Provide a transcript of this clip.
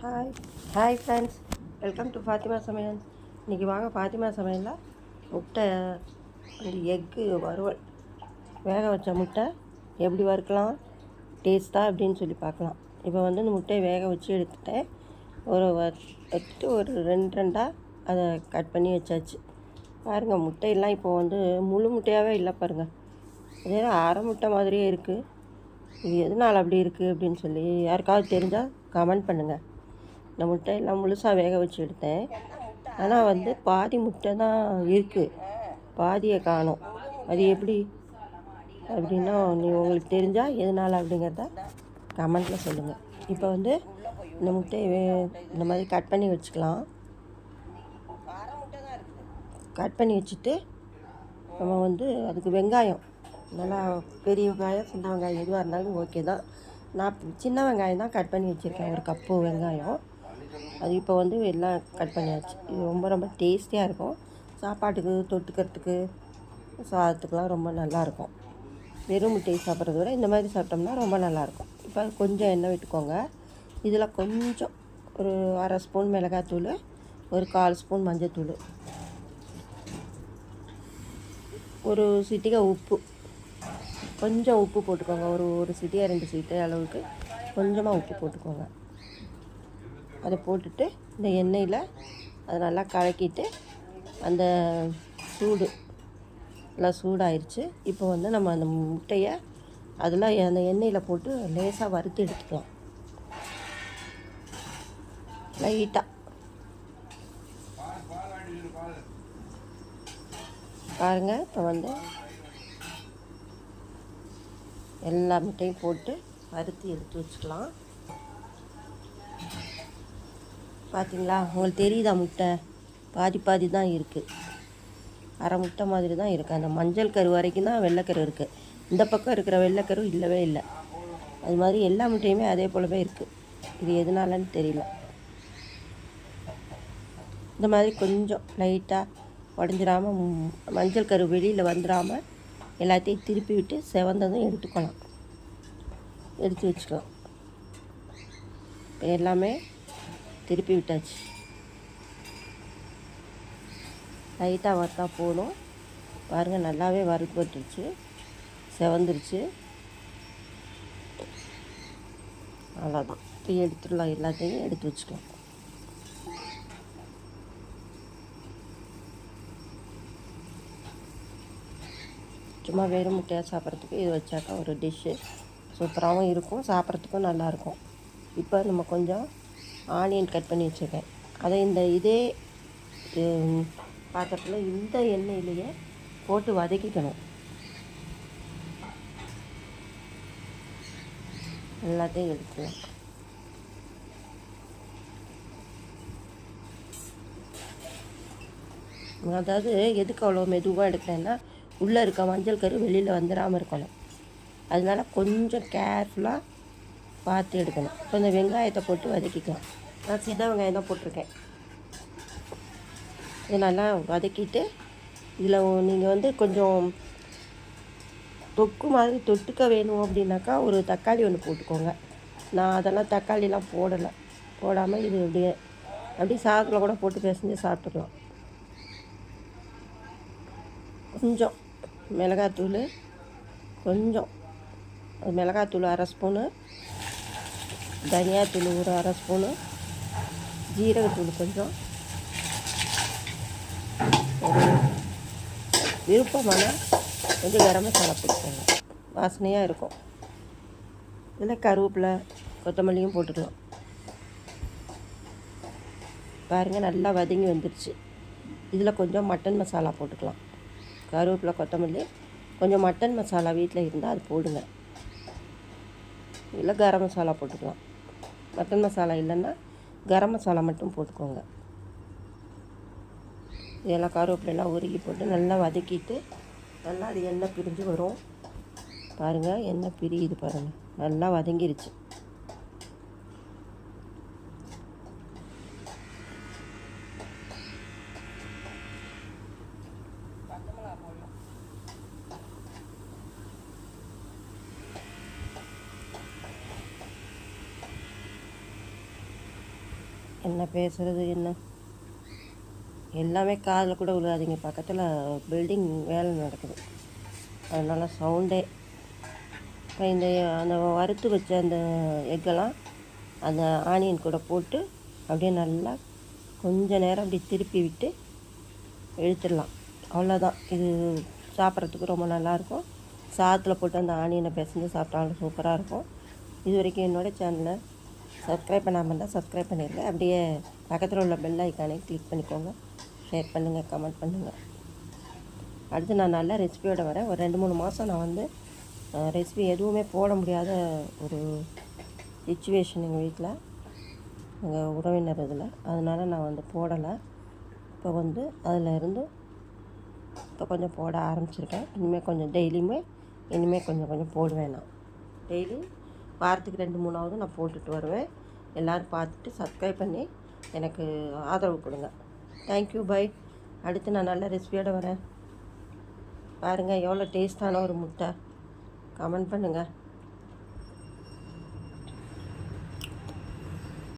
Hi hi friends welcome to Fathima சமையல் இன்றைக்கி வாங்க ஃபாத்திமா சமையலில் முட்டை எக்கு வறுவல். வேக வச்ச முட்டை எப்படி வறுக்கலாம் டேஸ்ட்டாக அப்படின்னு சொல்லி பார்க்கலாம். இப்போ வந்து இந்த முட்டையை வேக வச்சு எடுத்துட்டேன். ஒரு எடுத்துட்டு ஒரு ரெண்டு ரெண்டாக அதை கட் பண்ணி வச்சாச்சு. பாருங்கள் முட்டையெல்லாம் இப்போ வந்து முழு முட்டையாகவே இல்லை பாருங்கள் அதே அரை முட்டை மாதிரியே இருக்குது இது எதனால் அப்படி இருக்குது அப்படின்னு சொல்லி யாருக்காவது தெரிஞ்சால் கமெண்ட் பண்ணுங்கள் இந்த முட்டையெல்லாம் முழுசாக வேக வச்சு எடுத்தேன். ஆனால் வந்து பாதி முட்டை தான் இருக்குது பாதியை காணும். அது எப்படி? அப்படின்னா நீ உங்களுக்கு தெரிஞ்சால் எதனால் அப்படிங்கிறத கமெண்ட்டில் சொல்லுங்கள் இப்போ வந்து இந்த முட்டையை வே- இந்த மாதிரி கட் பண்ணி வச்சுக்கலாம். கட் பண்ணி வச்சுட்டு நம்ம வந்து அதுக்கு வெங்காயம். நல்லா பெரிய வெங்காயம் சின்ன வெங்காயம் எதுவாக இருந்தாலும் ஓகே தான். நான் சின்ன வெங்காயம் தான் கட் பண்ணி வச்சுருக்கேன். ஒரு கப்பு வெங்காயம். அது இப்போ வந்து எல்லாம் கட் பண்ணியாச்சு. இது ரொம்ப ரொம்ப டேஸ்டியாக இருக்கும். சாப்பாட்டுக்கு தொட்டுக்கிறதுக்கு சாதத்துக்கெலாம் ரொம்ப நல்லாயிருக்கும் வெறும் முட்டையை சாப்பிட்றத விட இந்த மாதிரி சாப்பிட்டோம்னா ரொம்ப நல்லாயிருக்கும் இப்போ கொஞ்சம் எண்ணெய் விட்டுக்கோங்க. இதில் கொஞ்சம் ஒரு அரை ஸ்பூன் மிளகாத்தூள் ஒரு கால் ஸ்பூன் மஞ்சத்தூள் ஒரு சிட்டிகை உப்பு. கொஞ்சம் உப்பு போட்டுக்கோங்க. ஒரு ஒரு சிட்டியாக ரெண்டு சிட்டி அளவுக்கு கொஞ்சமாக உப்பு போட்டுக்கோங்க. அதை போட்டுட்டு இந்த எண்ணெயில் அதை நல்லா கலக்கிட்டு அந்த சூடு நல்லா சூடாயிருச்சு. இப்போ வந்து நம்ம அந்த முட்டையை அதில் அந்த எண்ணெயில் போட்டு லேசாக வறுத்து எடுத்துக்கலாம். லைட்டாக பாருங்கள் இப்போ வந்து எல்லா முட்டையும் போட்டு வறுத்து எடுத்து வச்சுக்கலாம். பார்த்தீங்களா உங்களுக்கு தெரியுதா முட்டை? பாதி பாதி தான் இருக்குது அரை முட்டை மாதிரி தான் இருக்குது அந்த மஞ்சள் கரு வரைக்கும் தான் வெள்ளைக்கரு இருக்குது இந்த பக்கம் இருக்கிற வெள்ளைக்கரு இல்லவே இல்லை. அது மாதிரி எல்லா முட்டையுமே அதே போலவே இருக்குது இது எதனாலன்னு தெரியல. இந்த மாதிரி கொஞ்சம் லைட்டாக உடஞ்சிடாமல் மஞ்சள் கரு வெளியில் வந்துடாமல் எல்லாத்தையும் திருப்பி விட்டு செவந்ததும் எடுத்துக்கலாம். எடுத்து வச்சுக்கலாம். இப்போ எல்லாமே திருப்பி விட்டாச்சு. லைட்டாக வறுத்தா போகணும் பாருங்கள் நல்லாவே வறுபட்டுருச்சு செவந்துருச்சு. அவ்வளோதான் இப்போ எடுத்துடலாம் எல்லாத்தையும் எடுத்து வச்சுக்கலாம். சும்மா வெறும் முட்டையாக சாப்பிட்றதுக்கு இது வச்சாக்கா ஒரு டிஷ்ஷு சூப்பராகவும் இருக்கும் சாப்பிட்றதுக்கும் நல்லாயிருக்கும் இப்போ நம்ம கொஞ்சம் ஆனியன் கட் பண்ணி வச்சுருக்கேன். அதை இந்த இதே பாத்திரத்தில் இந்த எண்ணெயிலேயே போட்டு வதக்கிக்கணும். எல்லாத்தையும் எடுத்துக்கலாம். அதாவது எதுக்கு அவ்வளோ மெதுவாக எடுக்கிறேன்னா உள்ளே இருக்க மஞ்சள் கரு வெளியில் வந்துடாமல் இருக்கணும். அதனால கொஞ்சம் கேர்ஃபுல்லாக பார்த்து எடுக்கணும். இப்போ இந்த வெங்காயத்தை போட்டு வதக்கிக்கலாம். நான் சின்ன வெங்காயம் தான் போட்டிருக்கேன். இது நல்லா வதக்கிட்டு இதில் நீங்கள் வந்து கொஞ்சம் தொக்கு மாதிரி தொட்டுக்க வேணும் அப்படின்னாக்கா ஒரு தக்காளி ஒன்று போட்டுக்கோங்க. நான் அதெல்லாம் தக்காளிலாம் போடலை. போடாமல் இது அப்படியே அப்படியே சாதத்தில் கூட போட்டு பிசைஞ்சு சாப்பிட்டுக்கலாம். கொஞ்சம் மிளகாத்தூள் கொஞ்சம். மிளகாத்தூள் அரை ஸ்பூனு தனியாத்தூள் ஒரு அரை ஸ்பூனு. ஜீரகத்தூள் கொஞ்சம். ஒரு விருப்பமான கொஞ்சம் கரம் மசாலா போட்டுக்கோங்க. வாசனையாக இருக்கும். இதில் கருவேப்பிலை கொத்தமல்லியும் போட்டுக்கலாம். பாருங்கள் நல்லா வதங்கி வந்துருச்சு. இதில் கொஞ்சம் மட்டன் மசாலா போட்டுக்கலாம். கருவேப்பிலை கொத்தமல்லி கொஞ்சம் மட்டன் மசாலா வீட்டில் இருந்தால் அது போடுங்க. இல்லை கரம் மசாலா போட்டுக்கலாம். மட்டன் மசாலா இல்லைன்னா கரம் மசாலா மட்டும் போட்டுக்கோங்க. இதெல்லாம் கருவேப்பிலையெல்லாம் உருகி போட்டு நல்லா வதக்கிட்டு நல்லா அது எண்ணெய் பிரிஞ்சு வரும். பாருங்கள் எண்ணெய் பிரியுது பாருங்கள் நல்லா வதங்கிருச்சு. என்ன பேசுகிறது என்ன? எல்லாமே காதில் கூட விழுகாதீங்க பக்கத்தில் பில்டிங் வேலை நடக்குது. அதனால் சவுண்டே இப்போ இந்த அந்த வறுத்து வச்ச அந்த எக்கெல்லாம் அந்த ஆனியன் கூட போட்டு அப்படியே நல்லா கொஞ்ச நேரம் அப்படி திருப்பி விட்டு இழுத்துடலாம் அவ்வளோதான் இது சாப்பிட்றதுக்கு ரொம்ப நல்லாயிருக்கும் சாதத்தில் போட்டு அந்த ஆனியனை பிசைஞ்சு சாப்பிட்டாலும் சூப்பராக இருக்கும். இது வரைக்கும் என்னோடய சேனலை சப்ஸ்கிரைப் பண்ணாமல் இருந்தால் சப்ஸ்கிரைப் பண்ணிடுங்க அப்படியே பக்கத்தில் உள்ள பெல் ஐக்கானே கிளிக் பண்ணிக்கோங்க. ஷேர் பண்ணுங்கள் கமெண்ட் பண்ணுங்கள் அடுத்து நான் நல்ல ரெசிபியோடு வரேன். ஒரு ரெண்டு மூணு மாதம் நான் வந்து ரெசிபி எதுவுமே போட முடியாத ஒரு சுச்சுவேஷன் எங்கள் வீட்டில் எங்கள் உறவினர் இதில். அதனால் நான் வந்து போடலை. இப்போ வந்து அதில் இருந்து இப்போ கொஞ்சம் போட ஆரம்பிச்சிருக்கேன். இனிமேல் கொஞ்சம் டெய்லியுமே இனிமேல் கொஞ்சம் கொஞ்சம் போடுவேன் நான். டெய்லி வாரத்துக்கு ரெண்டு மூணாவது நான் போட்டுட்டு வருவேன். எல்லோரும் பார்த்துட்டு சப்ஸ்கிரைப் பண்ணி எனக்கு ஆதரவு கொடுங்க. தேங்க்யூ பை அடுத்து நான் நல்ல ரெசிபியோடு வரேன். பாருங்கள் எவ்வளோ டேஸ்ட்டான ஒரு முட்டை. கமெண்ட் பண்ணுங்கள்